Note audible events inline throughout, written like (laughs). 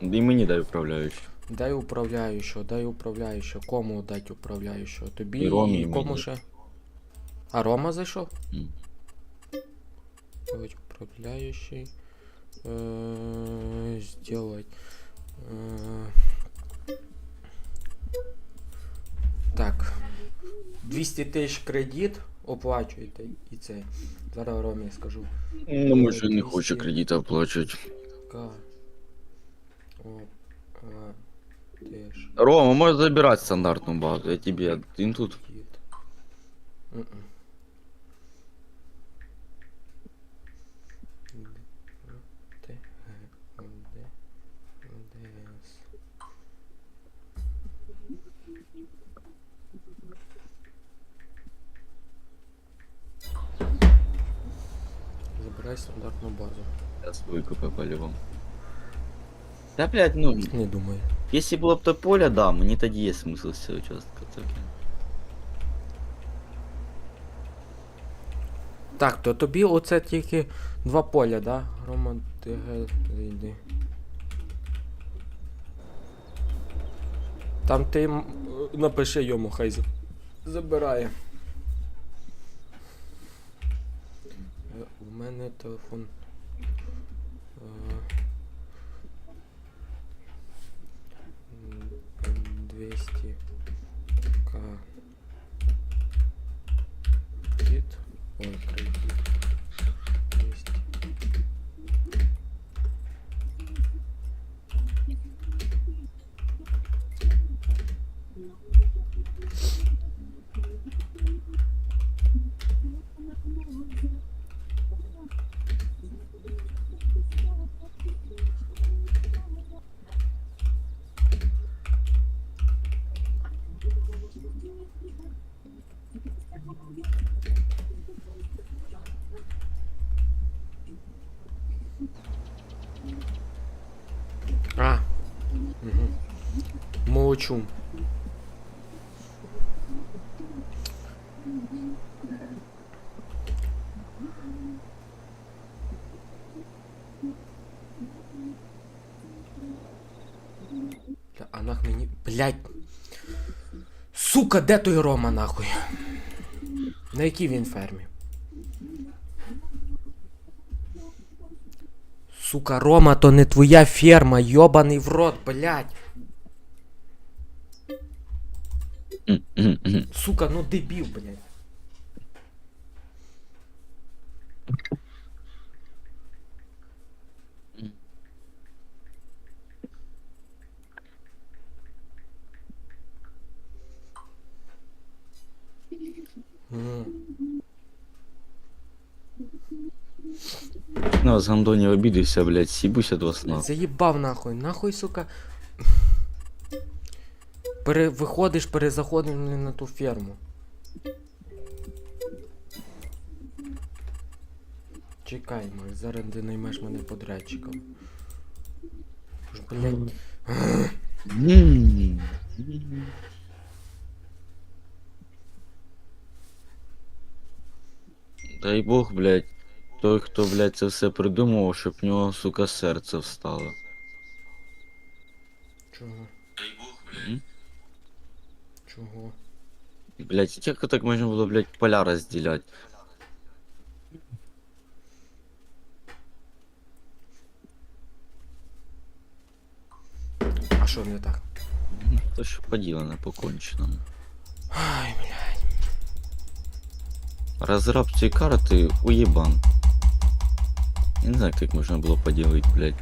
І мені дай управляючий. Дай управляючого, дай управляючого. Кому дать управляючого? Тобі І Ромі, і кому мені. ще? А Рома зайшов? М. Сделать управляющий. Э, Сделать. э, Так. 200 тисяч кредит оплачуєте і це. Зараз Ромі скажу. Ну, може, не 200. хоче кредит оплачувати. К. О. А. Теж. Рома, можеш забирати стандартну базу, я тобі один тут. Кредит. Мгм. Д, Г, Д, ДС. Забирай стандартну базу. Зараз викупи по-любому. Та, блядь, ну, Не думаю. якщо було б то поле, да, тоді є смисл з цього участка. Так, то тобі оце тільки два поля, да? Рома, ти ге, йди. Там ти м- напиши йому, хай за- забирає. Е, У мене телефон. 200к кит. Ой, Бля, а нах мені. Блять. Сука, де той Рома нахуй? На якій він фермі? Сука, Рома, то не твоя ферма, йобаний в рот, блядь. М, м, м. Сука, ну дебіл, блядь. М. Ну, з гандоні обідався, блядь, сібуся до сна. Заїбав нахуй, нахуй, сука. Пере... Виходиш, перезаходиш на ту ферму. Чекай, Макс, зараз ти наймеш мене подрядчиком. Ж, Блядь. Дай Бог, блядь, той, хто, блядь, це все придумав, щоб в нього, сука, серце встало. Чого? М? Чого? Блядь, як так можна було, блядь, поля розділяти? А що не так? М, То що поділено по конченому. Ай, блядь. Разраб цієї карти уєбан. Я не знаю, як можна було поділити, блядь.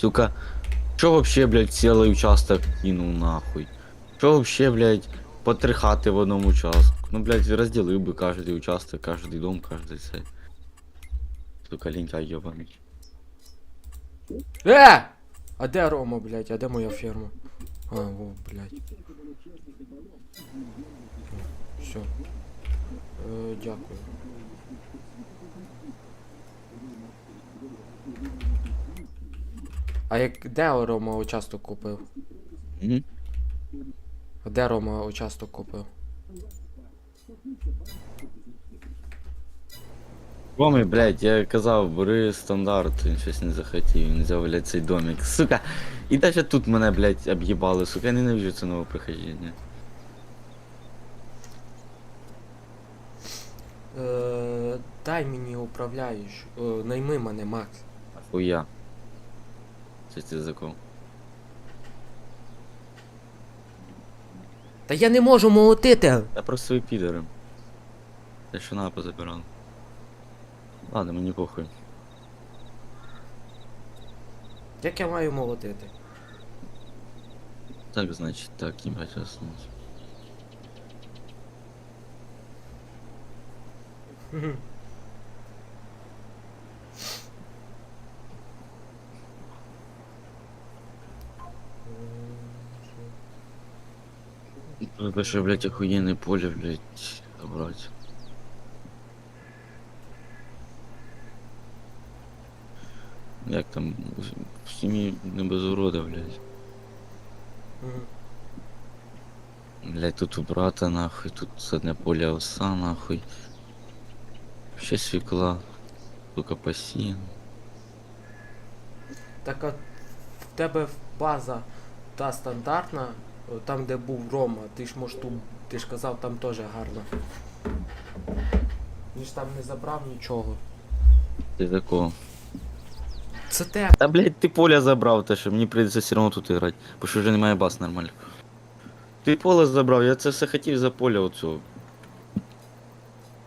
Сука, що вообще, блядь, цілий участок кинув нахуй? Що вообще, блядь, по три хати в одному участку? Ну, блядь, розділив би кожний участок, кожний дом, кожний цей. Сука, лінька йобаний. Е! А де Рома, блядь? А де моя ферма? А, во, блядь. Все. Е, дякую. А як де Рома участок купив? Угу. Де Рома участок купив? Роми, блядь, я казав, бери стандарт, він щось не захотів, він взяв, блядь, цей домик. Сука. І навіть тут мене, блядь, об'їбали, сука, я ненавижу це нове прихождення. Е, дай мені управляючу. Е, найми мене, Макс. Хуя. Це ти за кого? Та я не можу молотити! Я просто і підери. Я що напа забирав. Ладно, мені похуй. Як я маю молотити? Так, значить, так, їбать заснуть. Мгм. Только що, блядь, охуєнне поле, блядь, забрать. Як там, в сім'ї не без урода, блядь. Блядь, тут у брата нахуй, тут одне поле овса нахуй. Ще свекла, сука посіян. Так а в тебе база та стандартна, там де був Рома, ти ж мож ту, ти ж казав, там теж гарно. Він ж там не забрав нічого. Ти такого. Це те. Та блядь, ти поле забрав, те що мені прийдеться все одно тут грати, бо що вже немає баз нормально. Ти поле забрав, я це все хотів за поле оцього.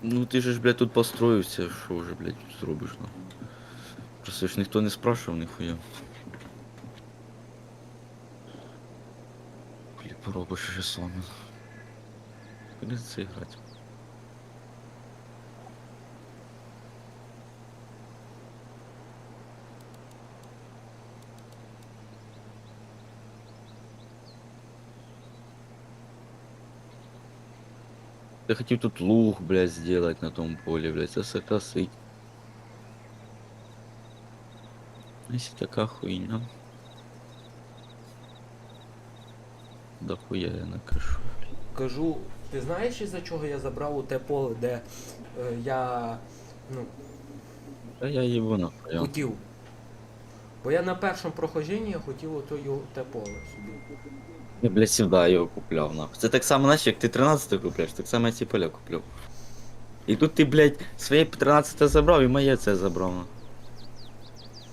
Ну ти же ж, блядь, тут построївся, що вже, блядь, тут зробиш, ну. Просто ж ніхто не спрашивав, ніхуя. Поробиш ще сам. Придеться грати. Я хотів тут луг, блядь, сделать на том поле, блядь, це все красить. Если така хуйня. Да хуя я накашу. Кажу, ти знаєш із-за чого я забрав у те поле, де е, я ну, Да я їбу нахуй. я- хотів. Бо я на першому прохожденні хотів ото його те поле собі. Я, блядь, сюди його купляв, нахуй. Це так само, наче, як ти 13 купляєш, так само я ці поля купляв. І тут ти, блядь, своє 13 забрав і моє це забрав. нахуй.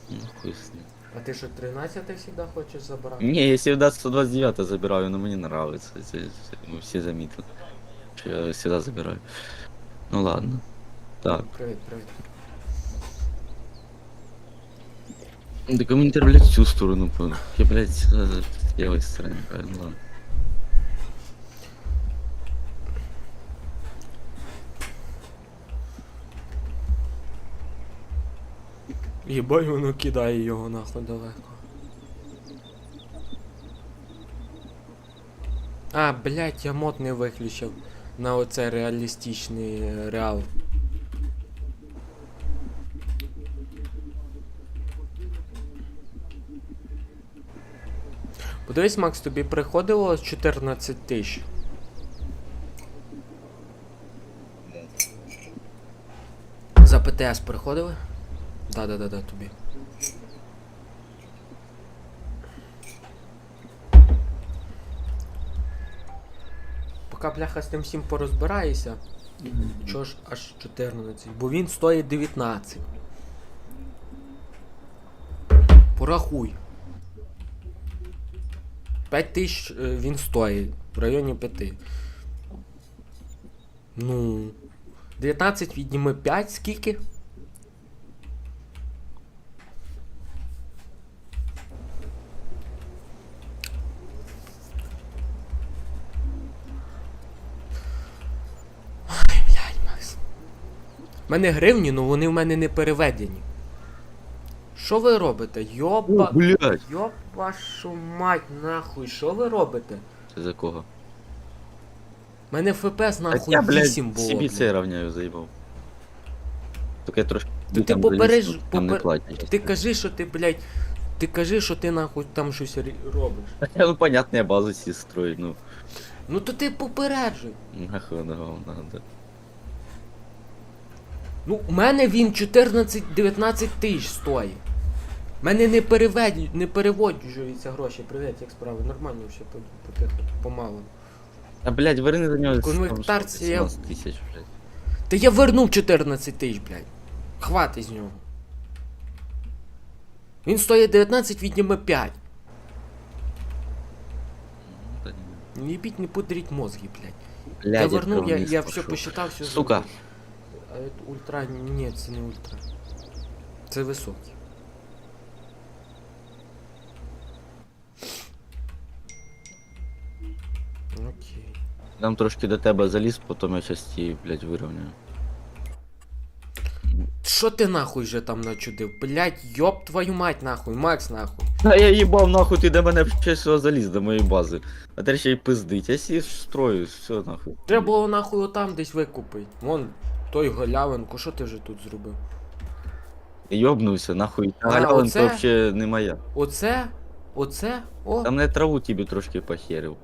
Ну хуй з ним. А ти що 13 завжди хочеш забрати? Ні, я завжди 129 забираю, але мені нравится. Це, це, ну, всі замітили. Що я завжди забираю. Ну ладно. Так. Привіт, привіт. Так мені треба, блядь, в цю сторону понял. Я, блядь, сюда, с левой стороны, правильно, ладно. Єбать воно кидає його нахуй далеко. А, блять, я мод не виключив на оце реалістичний е, реал. Подивись, Макс, тобі приходило 14 тисяч. За ПТС приходили? Да-да-да-да, тобі. Поки бляха з тим всім порозбираєшся, чого ж аж 14? Бо він стоїть 19. Порахуй. 5 тисяч е, він стоїть. В районі 5. Ну. 19 відніми 5, скільки? У мене гривні, ну вони в мене не переведені. Що ви робите? Йоба. блядь! Йоб вашу мать, нахуй, що ви робите? Це за кого? У мене ФПС нахуй я, блядь, 8 було. собі блядь. це равняю, заїбав. Тільки я трошки... То ти там попереж- заліз, Там не попер- платять. Ти кажи, що ти, блядь, ти кажи, що ти нахуй там щось рі- робиш. Хотя, (laughs) ну понятно, я базу сі строю, ну. Ну то ти попереджуй. Нахуй, да, надо. Ну, у мене він 14-19 тисяч стоїть. У мене не переведь, не переводжуються гроші. Привіт, як справи? Нормально все по- помалу. А блядь, верни за нього Конвертація- 17 тисяч, блядь. Та я вернув 14 тисяч, блядь. Хватить з нього. Він стоїть 19, відніме 5. Та ні. Не їбіть, не пудріть мозги, блядь. Блядь, я вернув, я, я все посчитав, все Сука. зробив. Это ультра. Ні, це не ультра. Це високий. Окей. Дам трошки до тебе заліз, потім я щас ті, блядь, вирівняю. Що ти нахуй же там начудив? Блять, ёб твою мать нахуй, Макс нахуй. А я їбав нахуй, ти до мене щось заліз до моєї бази. А ти ще й пиздить, я сі строю, все нахуй. Треба було нахуй отам десь викупити. Вон той галявинку, що ти вже тут зробив? Йобнувся, нахуй. А, Галявинка оце? взагалі не моя. Оце? Оце? О, Там не траву тобі трошки похерив.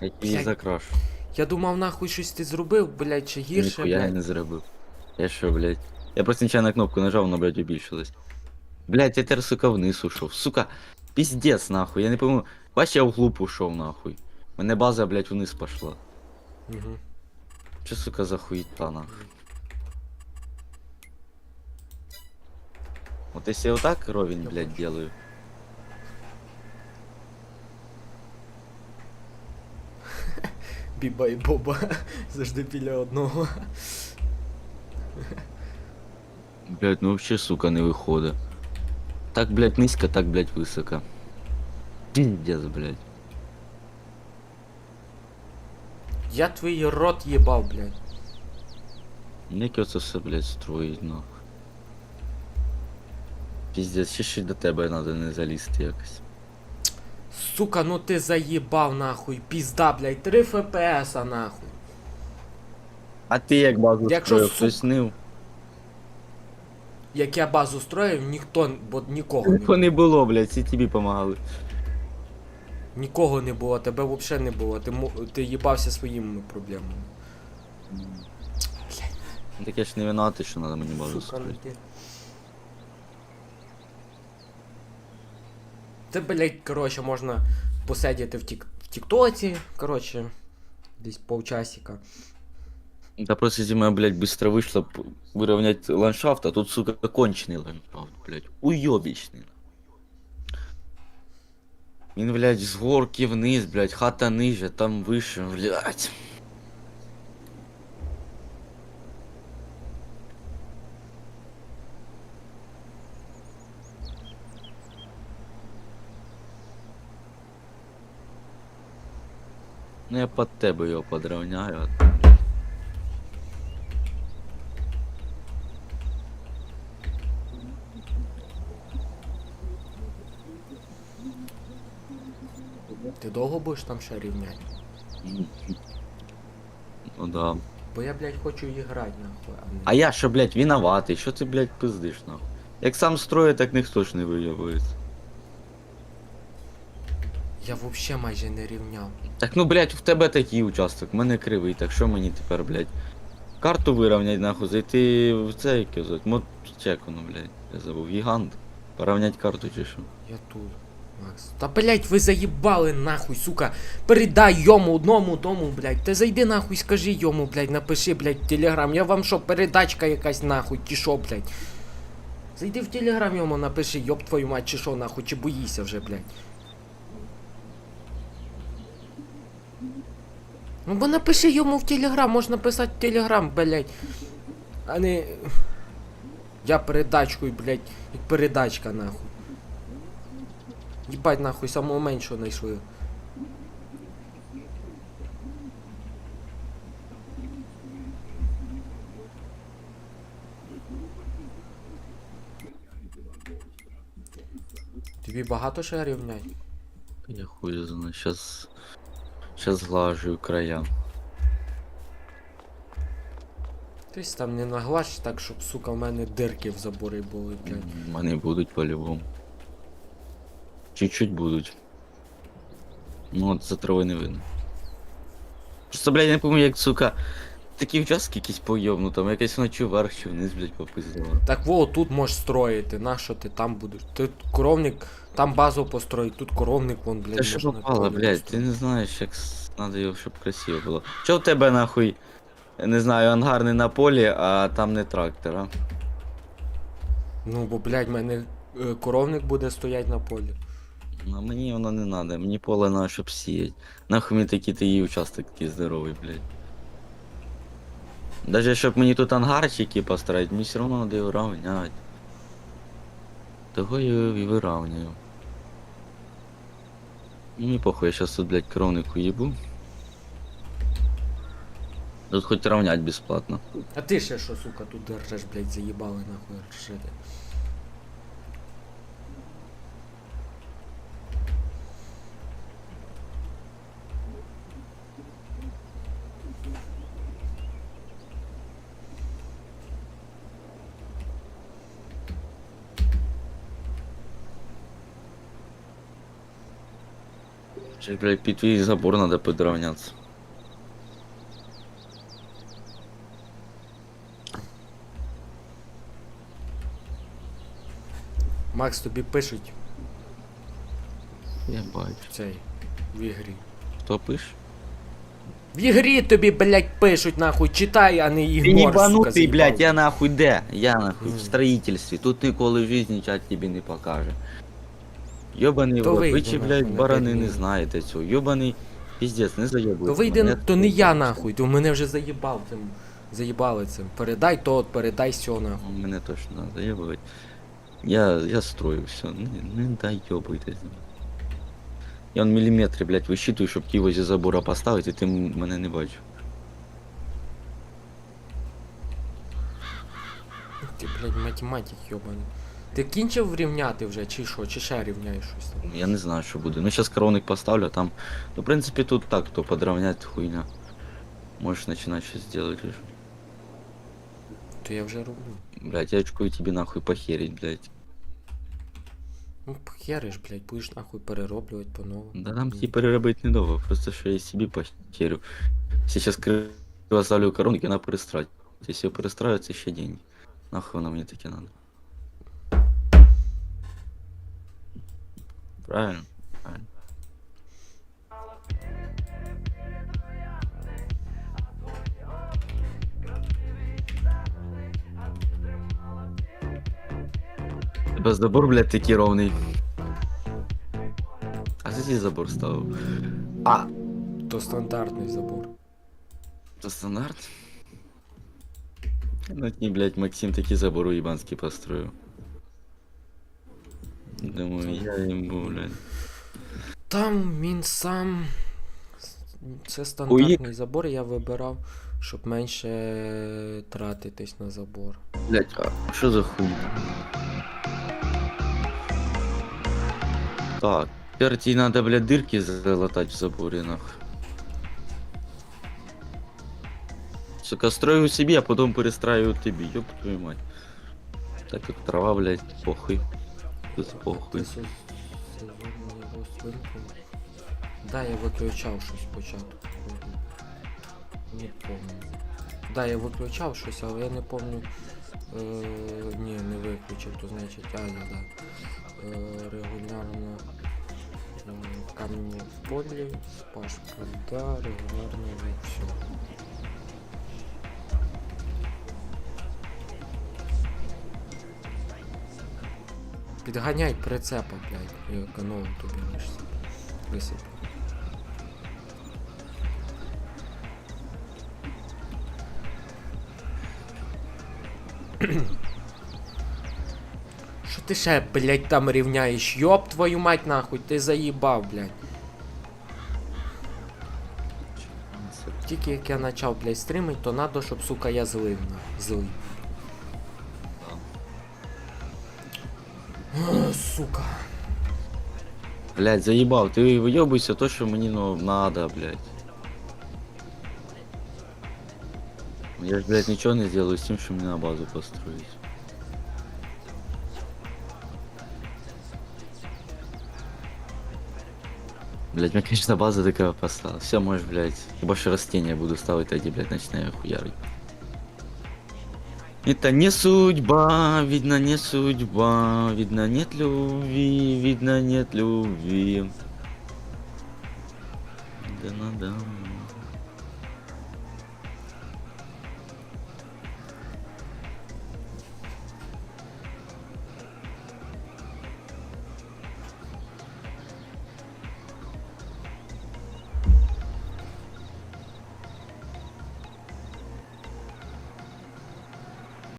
Я її Блядь. закрашу. я думав нахуй щось ти зробив, блять, чи гірше, Ніхуя я блядь. не зробив. Я що, блядь? Я просто нечайно кнопку нажав, воно, блядь, убільшилось. Блядь, я тепер, сука, вниз ушов. Сука, пиздец, нахуй. Я не пойму. Бач, я вглуб ушов, нахуй. Мене база, блядь, вниз пошла. Угу. Че, сука, за хуета, нахуй? Вот если я вот так ровень, Я блядь, делаю. (laughs) Біба і Боба (laughs) завжди біля одного. Блядь, ну вообще, сука, не виходить. Так, блядь, низько, так, блядь, високо. Пиздец, блядь. Я твій рот їбав, блядь. Як оце все, блядь, строїть, нахуй. Пиздец, ще ще до тебе надо не залізти якось. Сука, ну ти заїбав нахуй, пізда, блядь, 3 ФПС нахуй. А ти як базу Якщо строїв, су- хтось нив? Як я базу строїв, ніхто, бо нікого не не було, блядь, всі тобі помагали. Нікого не було, тебе взагалі не було. Ти, мо- ти їбався своїми проблемами. Так я ж не винуватий, що надо мені базу Сука, ну строїти. ти. Це, блядь, коротше, можна посидіти в, тік... в Тіктоці, коротше, десь полчасика. Да просто зима, блядь, быстро вышла п- выровнять ландшафт, а тут, сука, конченый ландшафт, блядь. Уёбищный. Він, блядь, з горки вниз, блядь, хата ниже, там выше, блядь. Ну я под тебе його подравняю. Довго будеш там ще рівняти? Ну да. Бо я, блядь, хочу грати, нахуй, а не. А я що, блядь, виноватий? Що ти, блядь, пиздиш, нахуй? Як сам строю, так ніхто ж не виявується. Я взагалі майже не рівняв. Так ну, блядь, в тебе такий участок, в мене кривий, так що мені тепер, блядь? Карту вирівнять, нахуй, зайти в цей казать, мод чек воно, блядь, я забув, гігант. Порівнять карту чи що? Я тут, Макс. Та блять, ви заїбали нахуй, сука. Передай йому одному тому, блять. Та зайди нахуй, скажи йому, блять, напиши, блять, телеграм. Я вам що, передачка якась нахуй, чи що, блять. Зайди в телеграм йому, напиши, йоб твою мать, чи що, нахуй, чи боїся вже, блять. Ну бо напиши йому в телеграм, можна писати в телеграм, блять. А не. Я передачкою, блять, як передачка, нахуй. Їбать нахуй, самого меншого знайшли. Тобі багато ще рівнять? Я хуй знаю, щас... Щас глажую края. Тобто там не наглаш так, щоб, сука, в мене дирки в заборі були, блядь. Вони будуть по-любому. Чуть-чуть будуть. Ну от за трави не видно. Просто, блядь, я не пам'ятаю, як, сука, такі участки якісь поєбну, там якесь вночі вверх чи вниз, блядь, попиздила. Так во, тут можеш строїти, на що ти там будеш? Ти коровник, там базу построїть, тут коровник вон, блядь, Та що можна попало, блядь, ти построїти. не знаєш, як с- надо його, щоб красиво було. Чо в тебе нахуй, не знаю, ангар не на полі, а там не трактор, а? Ну, бо, блядь, в мене е, коровник буде стоять на полі. А мені воно не надо, мені поле надо, щоб сіять. Нахуй мені такий такий участок такий здоровий, блядь. Даже щоб мені тут ангарчики построить, мені все надо його равнять. Того я і виравнюю. Мені похуй, я щас тут, блядь, коровнику їбу. Тут хоч равнять безплатно. А ти ще що, сука, тут держиш, блядь, заїбали нахуй рішити. Ще, блядь, під твій забор надо подравняться. Макс, тобі пишуть Я бачу. цей в ігрі. Хто пише? В ігрі тобі, блядь, пишуть, нахуй, читай, а не ігнор, сука, ебанутый, блядь, я нахуй де? Я нахуй в строительстві. Тут ніколи в житті чат тобі не покаже. Йобаний То в рот, вийди ви чи, нахуй, блядь, на барани п'ять не минут. знаєте цього. Йобаний піздець, не заєбуй. То вийди, то не я нахуй, то мене вже заїбав цим. Заїбали цим. Передай то, передай сьо нахуй. Мене точно заєбувати. Я, я строю все, не, не дай йобуйтесь. Я он міліметри, блядь, висчитую, щоб ті возі забора поставити, і ти мене не бачив. Ти, блядь, математик йобаний. Ти кінчив рівняти вже, чи що, чи ще рівняєш щось там? Я не знаю, що буде. Ну, зараз коровник поставлю, а там. Ну, в принципі, тут так, то подровнять хуйня. Можеш починати щось делать. лиш. То я вже роблю. Блять, я очкую тебе нахуй похерить, блять. Ну, хериш, блядь, будеш нахуй перероблювати по-новому. Да нам ті переробити недовго, просто що я собі похерю. Сейчас криво ставлю коронки, вона перестрать. Якщо перестраю, це ще деньги. Нахуй воно мені таке надо. Правильно? Правильно. Тебе забор, блядь, такий ровний. А це ти забор ставив? А, То стандартний забор. це стандарт? Ну ні, блядь, Максим такі забору ебанські построїв. Думаю, я йому, блядь. Там він сам. Це стандартний забор, я вибирав, щоб менше тратитись на забор. Блядь, а що за хуйня? Так, тепер тебе надо, блядь, дырки залатать в заборе, нахуй. Сука, строю себе, а потом перестраиваю тебе, ёб твою мать. Так как трава, блядь, похуй. Тут похуй. Да, я виключав щось спочатку. Не помню. Да, я виключав щось, але я не помню. Е, ні, не виключив, то значить, а, да, да. Е, регулярно е, каміння в полі, спашка, да, регулярно все. Підганяй прицепа, блядь, я економив тобі лиш висип. (clears throat) Що ти ще, блядь, там рівняєш? Йоп твою мать нахуй, ти заїбав, блядь. Тільки як я почав, блядь, стримить, то надо, щоб, сука, я злив на злий. Сука. Блядь, заебал, ты выебывайся то, что мне ну, надо, блядь. Я ж, блядь, ничего не сделаю с тем, что мне на базу построить. Блять, мне, конечно, база такая поставила. Все, можешь, блять. Больше растения буду ставить, эти, блять, начинаю хуярить. Это не судьба, видно не судьба, видно нет любви, видно нет любви. Да-да-да.